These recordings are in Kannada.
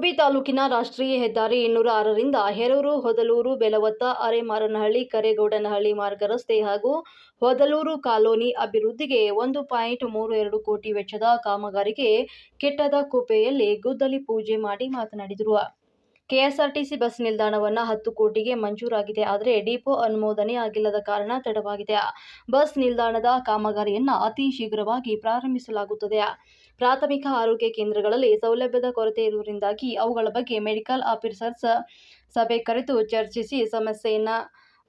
ಗುಬ್ಬಿ ತಾಲೂಕಿನ ರಾಷ್ಟ್ರೀಯ ಹೆದ್ದಾರಿ ಇನ್ನೂರ ಆರರಿಂದ ಹೆರೂರು, ಹೊದಲೂರು, ಬೆಲವತ್ತ, ಅರೆಮಾರನಹಳ್ಳಿ, ಕರೆಗೌಡನಹಳ್ಳಿ ಮಾರ್ಗ ರಸ್ತೆ ಹಾಗೂ ಹೊದಲೂರು ಕಾಲೋನಿ ಅಭಿವೃದ್ಧಿಗೆ ಒಂದು ಪಾಯಿಂಟ್ ಮೂರು ಎರಡು ಕೋಟಿ ವೆಚ್ಚದ ಕಾಮಗಾರಿಗೆ ಕೆಟ್ಟದ ಕುಪ್ಪೆಯಲ್ಲಿ ಗುದ್ದಲಿ ಪೂಜೆ ಮಾಡಿ ಮಾತನಾಡಿದರು. ಕೆಎಸ್ಆರ್ಟಿಸಿ ಬಸ್ ನಿಲ್ದಾಣವನ್ನು ಹತ್ತು ಕೋಟಿಗೆ ಮಂಜೂರಾಗಿದೆ. ಆದರೆ ಡಿಪೋ ಅನುಮೋದನೆ ಆಗಿಲ್ಲದ ಕಾರಣ ತಡವಾಗಿದೆ. ಬಸ್ ನಿಲ್ದಾಣದ ಕಾಮಗಾರಿಯನ್ನು ಅತಿ ಶೀಘ್ರವಾಗಿ ಪ್ರಾರಂಭಿಸಲಾಗುತ್ತದೆ. ಪ್ರಾಥಮಿಕ ಆರೋಗ್ಯ ಕೇಂದ್ರಗಳಲ್ಲಿ ಸೌಲಭ್ಯದ ಕೊರತೆ ಇರುವುದರಿಂದಾಗಿ ಅವುಗಳ ಬಗ್ಗೆ ಮೆಡಿಕಲ್ ಆಫೀಸರ್ಸ್ ಸಭೆ ಕರೆದು ಚರ್ಚಿಸಿ ಸಮಸ್ಯೆಯನ್ನು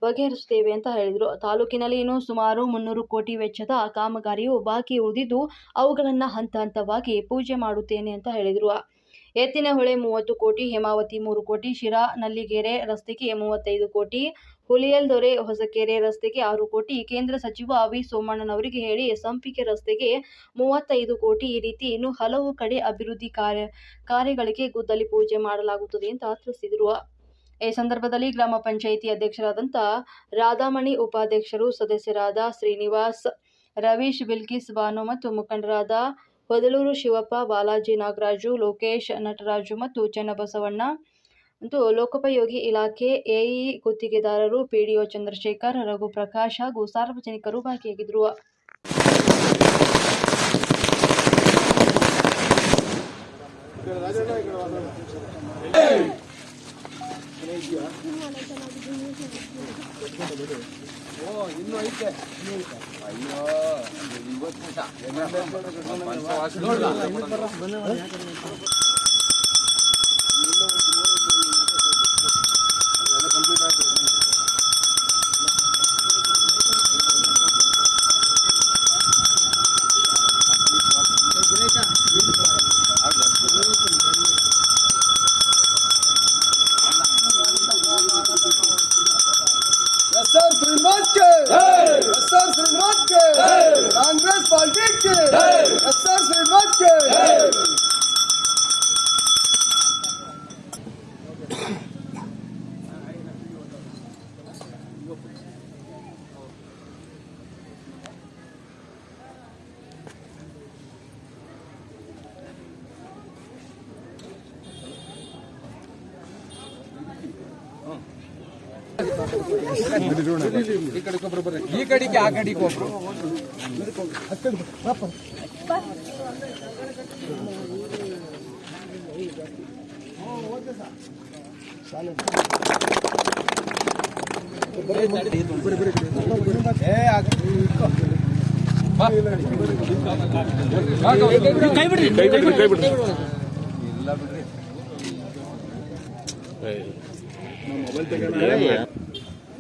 ಬಗೆಹರಿಸುತ್ತೇವೆ ಅಂತ ಹೇಳಿದರು. ತಾಲೂಕಿನಲ್ಲಿ ಇನ್ನೂ ಸುಮಾರು ಮುನ್ನೂರು ಕೋಟಿ ವೆಚ್ಚದ ಕಾಮಗಾರಿಯು ಬಾಕಿ ಉಳಿದಿದ್ದು, ಅವುಗಳನ್ನು ಹಂತ ಹಂತವಾಗಿ ಪೂಜೆ ಮಾಡುತ್ತೇನೆ ಅಂತ ಹೇಳಿದರು. ಎತ್ತಿನಹೊಳೆ ಮೂವತ್ತು ಕೋಟಿ, ಹೇಮಾವತಿ ಮೂರು ಕೋಟಿ ಶಿರಾ ನಲ್ಲಿಗೆರೆ ರಸ್ತೆಗೆ ಮೂವತ್ತೈದು ಕೋಟಿ, ಹುಲಿಯಲ್ದೊರೆ ಹೊಸಕೆರೆ ರಸ್ತೆಗೆ ಆರು ಕೋಟಿ. ಕೇಂದ್ರ ಸಚಿವ ವಿ. ಸೋಮಣ್ಣನವರಿಗೆ ಹೇಳಿ ಸಂಪಿಗೆ ರಸ್ತೆಗೆ ಮೂವತ್ತೈದು ಕೋಟಿ. ಈ ರೀತಿ ಇನ್ನು ಹಲವು ಕಡೆ ಅಭಿವೃದ್ಧಿ ಕಾರ್ಯ, ಕಾರ್ಯಗಳಿಗೆ ಗುದ್ದಲಿ ಪೂಜೆ ಮಾಡಲಾಗುತ್ತದೆ ಅಂತ ತಿಳಿಸಿದರು. ಈ ಸಂದರ್ಭದಲ್ಲಿ ಗ್ರಾಮ ಪಂಚಾಯಿತಿ ಅಧ್ಯಕ್ಷರಾದಂಥ ರಾಧಾಮಣಿ ಉಪಾಧ್ಯಕ್ಷರು, ಸದಸ್ಯರಾದ ಶ್ರೀನಿವಾಸ್, ರವೀಶ್ ಬಿಲ್ಕಿಸ್ ಬಾನು ಮತ್ತು ಮುಖಂಡರಾದ ಹೊದಲೂರು ಶಿವಪ್ಪ, ಬಾಲಾಜಿ ನಾಗರಾಜು, ಲೋಕೇಶ್ ನಟರಾಜು ಮತ್ತು ಚನ್ನಬಸವಣ್ಣ ಮತ್ತು ಲೋಕೋಪಯೋಗಿ ಇಲಾಖೆ ಎಇ ಗುತ್ತಿಗೆದಾರರು ಪಿಡಿಒ ಚಂದ್ರಶೇಖರ್ ರಘುಪ್ರಕಾಶ್ ಹಾಗೂ ಸಾರ್ವಜನಿಕರು ಭಾಗಿಯಾಗಿದ್ದರು. 와, 일로 있대. 아, 이거, 이거 타자. 옛날에 ఎస్ఆర్ శ్రీనివాస్ కే ఎస్ఆర్ శ్రీనివాస్ కే కాంగ్రెస్ పార్టీ కే ఎస్ఆర్ శ్రీనివాస్ కే ಈ ಕಡೆಗೆ ಆ ಕಡೆಗೆ ಒಬ್ರು ಕೈ ಬಿಡ್ರಿ ಕೈ ಬಿಡ್ರಿ ಕೈ ಬಿಡ್ರಿ ಇಲ್ಲ ಬಿಡ್ರಿ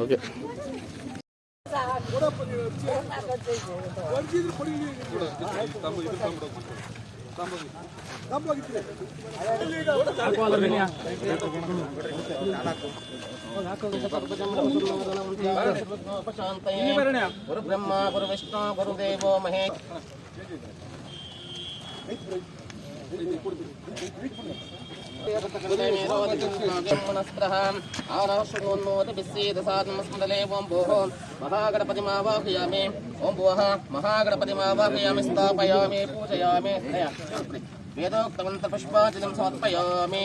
ಓಕೆ ಗುರು ಬ್ರಹ್ಮ ಗುರು ವಿಷ್ಣು ಗುರುದೇವೋ ಮಹೇಶ್ महागणपतिमावाहयामि ओं भुवः महागणपतिमावाहयामि स्थापयामि पूजयामि वेदोक्तमन्त्रपुष्पाञ्जलिं समर्पयामि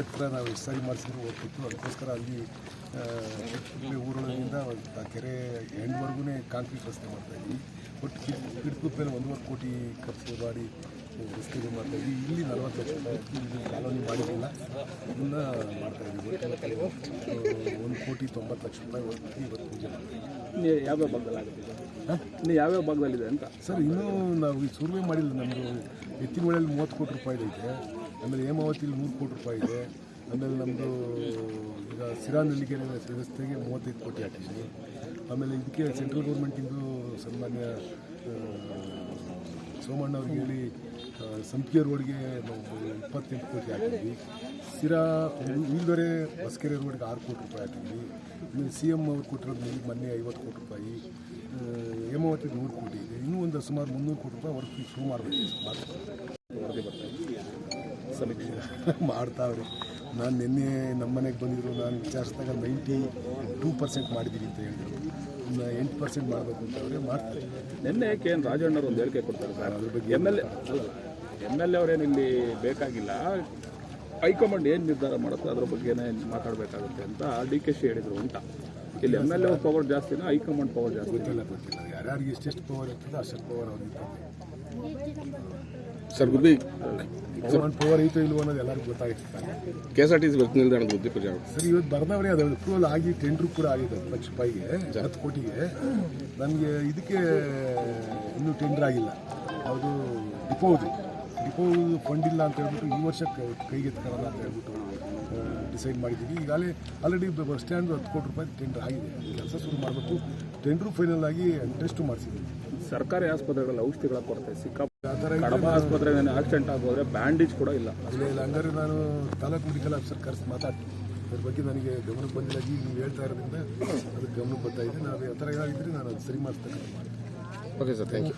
ಹತ್ರ ನಾವು ಎಸ್ಸಾಗಿ ಮಾಡಿಸಿದ್ರು ಹೋಗ್ತಿತ್ತು. ಅದಕ್ಕೋಸ್ಕರ ಅಲ್ಲಿ ಊರೊಳಗಿಂದ ಕೆರೆ ಎಂಡ್ವರೆಗೂ ಕಾಂಕ್ರೀಟ್ ರಸ್ತೆ ಮಾಡ್ತಾ ಇದ್ವಿ. ಒಟ್ಟು ಕಿಡ್ಕುಪ್ ಮೇಲೆ ಒಂದೂವರೆ ಕೋಟಿ ಖರ್ಚು ಮಾಡಿ ರಸ್ತೆಗೆ ಮಾಡ್ತಾ ಇದ್ದೀವಿ ಇಲ್ಲಿ ನಲವತ್ತು ಲಕ್ಷ ರೂಪಾಯಿ ಕಾಲೋನಿ ಮಾಡಿರಲಿಲ್ಲ. ಇದನ್ನ ಮಾಡ್ತಾ ಇದ್ವಿ ಒಟ್ಟು ಒಂದು ಕೋಟಿ ತೊಂಬತ್ತು ಲಕ್ಷ ರೂಪಾಯಿ ಒಂದು ಇವತ್ತು ಪೂಜೆ ಮಾಡ್ತೀವಿ ಯಾವ್ಯಾವ ಭಾಗದಲ್ಲಿ ಇನ್ನು ಯಾವ್ಯಾವ ಭಾಗದಲ್ಲಿದೆ ಅಂತ? ಸರ್ ಇನ್ನೂ ನಾವು ಈ ಸರ್ವೆ ಮಾಡಿಲ್ಲ. ನಮ್ಮದು ಎತ್ತಿನಹೊಳೆಯಲ್ಲಿ ಮೂವತ್ತು ಕೋಟಿ ರೂಪಾಯಿ ಇದೆ. ಆಮೇಲೆ ಹೇಮಾವತಿಲಿ ನೂರು ಕೋಟಿ ರೂಪಾಯಿ ಇದೆ. ಆಮೇಲೆ ನಮ್ಮದು ಈಗ ಸಿರಾನಲ್ಲಿಗೆರೆ ವ್ಯವಸ್ಥೆಗೆ ಮೂವತ್ತೈದು ಕೋಟಿ ಹಾಕಿದ್ದೀನಿ ಆಮೇಲೆ ಇದಕ್ಕೆ ಸೆಂಟ್ರಲ್ ಗೌರ್ಮೆಂಟಿಂದು ಸನ್ಮಾನ್ಯ ಸೋಮಣ್ಣವ್ರಿಗೆ ಸೋಮಣ್ಣ ಅವ್ರಿಗೆ ಹೇಳಿ ಸಂಪಿಗೆ ರೋಡ್ಗೆ ನಾವು ಇಪ್ಪತ್ತೆಂಟು ಕೋಟಿ ಹಾಕಿದ್ವಿ. ಸಿರಾ ಉಳಿದರೆ ಹೊಸಕೆರೆ ರೋಡ್ಗೆ ಆರು ಕೋಟಿ ರೂಪಾಯಿ ಹಾಕಿದ್ವಿ. ಇನ್ನು ಸಿ ಎಂ ಅವ್ರು ಕೊಟ್ಟಿರೋದು ಮೊನ್ನೆ ಐವತ್ತು ಕೋಟಿ ರೂಪಾಯಿ. ಹೇಮಾವತಿ ನೂರು ಕೋಟಿ ಇದೆ. ಇನ್ನೂ ಒಂದು ಸುಮಾರು ಮುನ್ನೂರು ಕೋಟಿ ರೂಪಾಯಿ ವರ್ಕ್ ಶುರು ಮಾಡಬೇಕು. ಸುಮಾರು ಮಾಡ್ತಾವ್ರಿ. ನಾನು ನಿನ್ನೆ ನಮ್ಮ ಮನೆಗೆ ಬಂದಿದ್ರು. ನಾನು ವಿಚಾರಿಸಿದಾಗ ನೈಂಟಿ ಟೂ ಪರ್ಸೆಂಟ್ ಮಾಡಿದ್ದೀನಿ ಅಂತ ಹೇಳಿದ್ರು. ಇನ್ನು ಎಂಟು ಪರ್ಸೆಂಟ್ ಮಾಡಬೇಕು ಅಂತ ಅವರೇ ಮಾಡ್ತಾರೆ. ನಿನ್ನೆ ಕೆ ಎನ್ ರಾಜಣ್ಣವ್ರು ಒಂದು ಹೇಳಿಕೆ ಕೊಡ್ತಾರೆ ಸರ್. ಅದ್ರ ಬಗ್ಗೆ ಎಂ ಎಲ್ ಎ ಅಲ್ಲ ಎಂ ಎಲ್ ಎ ಅವರೇನು ಇಲ್ಲಿ ಬೇಕಾಗಿಲ್ಲ. ಹೈಕಮಾಂಡ್ ಏನು ನಿರ್ಧಾರ ಮಾಡುತ್ತೆ ಅದ್ರ ಬಗ್ಗೆನೇ ಮಾತಾಡಬೇಕಾಗುತ್ತೆ ಅಂತ ಡಿ ಕೆ ಶಿ ಹೇಳಿದರು ಉಂಟ ಇಲ್ಲಿ ಎಂ ಎಲ್ ಎ ಪವರ್ ಜಾಸ್ತಿನಾ ಹೈಕಮಾಂಡ್ ಪವರ್ ಜಾಸ್ತಿ? ಗೊತ್ತಿಲ್ಲ ಗೊತ್ತಿಲ್ಲ. ಯಾರ್ಯಾರಿಗೆ ಎಷ್ಟೆಷ್ಟು ಪವರ್ ಇರ್ತದೆ ಅಷ್ಟು ಪವರ್ ಅವ್ರಿಗೆ ಸರ್ ಗುದ್ದಿ ಗೌರ್ಮೆಂಟ್ ಪವರ್ ಐತೋ ಇಲ್ವೋ ಅನ್ನೋದು ಎಲ್ಲರಿಗೂ ಗೊತ್ತಾಗಿರ್ತಾರೆ K S R T C bus ನಿಲ್ದಾಣದ ಗುದ್ದಿ ಪೂಜೆ ಸರ್ ಇವತ್ತು ಬರ್ದವ್ರೆ ಅದು ಅಪ್ರೂವಲ್ ಆಗಿ ಟೆಂಡ್ರು ಕೂಡ ಆಗಿದೆ ಹತ್ತು ಲಕ್ಷ ರೂಪಾಯಿಗೆ ಹತ್ತು ಕೋಟಿಗೆ. ನನಗೆ ಇದಕ್ಕೆ ಇನ್ನೂ ಟೆಂಡ್ರ್ ಆಗಿಲ್ಲ. ಅದು ಡಿಪೋದು ಡಿಪೋ ಫಂಡ್ ಇಲ್ಲ ಅಂತ ಹೇಳ್ಬಿಟ್ಟು ಈ ವರ್ಷ ಕೈ- ಕೈಗೆ ಎತ್ಕೊಳ್ಳಲ್ಲ ಅಂತ ಹೇಳ್ಬಿಟ್ಟು ಡಿಸೈಡ್ ಮಾಡಿದ್ದೀವಿ. ಈಗಾಗಲೇ ಆಲ್ರೆಡಿ ಬಸ್ ಸ್ಟ್ಯಾಂಡ್ ಹತ್ತು ಕೋಟಿ ರೂಪಾಯಿ ಟೆಂಡರ್ ಆಗಿದೆ. ಕೆಲಸ ಶುರು ಮಾಡಬೇಕು. ಟೆಂಡ್ರು ಫೈನಲ್ ಆಗಿ ಟೆಸ್ಟು ಮಾಡಿಸಿದ್ದೀವಿ ಸರ್ಕಾರಿ ಆಸ್ಪತ್ರೆಗಳಲ್ಲಿ ಔಷಧಿಗಳ ಕೊರತೆ ಸಿಕ್ಕಾಪಟ್ಟೆ ಆ ಥರ ಕಡಬ ಆಸ್ಪತ್ರೆ ಆಕ್ಸಿಡೆಂಟ್ ಆಗೋದ್ರೆ ಬ್ಯಾಂಡೇಜ್ ಕೂಡ ಇಲ್ಲ. ಇಲ್ಲ ಇಲ್ಲ ಹಂಗಾರೆ ನಾನು ತಾಲೂಕು ಮೆಡಿಕಲ್ ಆಫೀಸರ್ ಕರೆಸಿ ಮಾತಾಡ್ತೀನಿ. ಅದ್ರ ಬಗ್ಗೆ ನನಗೆ ಗಮನಕ್ಕೆ ಬಂದಿಲ್ಲ. ಈಗ ನೀವು ಹೇಳ್ತಾ ಇರೋದ್ರಿಂದ ಅದಕ್ಕೆ ಗಮನಕ್ಕೆ ಬರ್ತಾ ಇದೆ. ನಾವು ಯಾವ ಥರ ಏನಾಗಿದ್ದರೆ ನಾನು ಅದು ಸರಿ ಮಾಡಿಸ್ತಕ್ಕಂಥ ಮಾಡ್ತೀನಿ. Okay sir thank you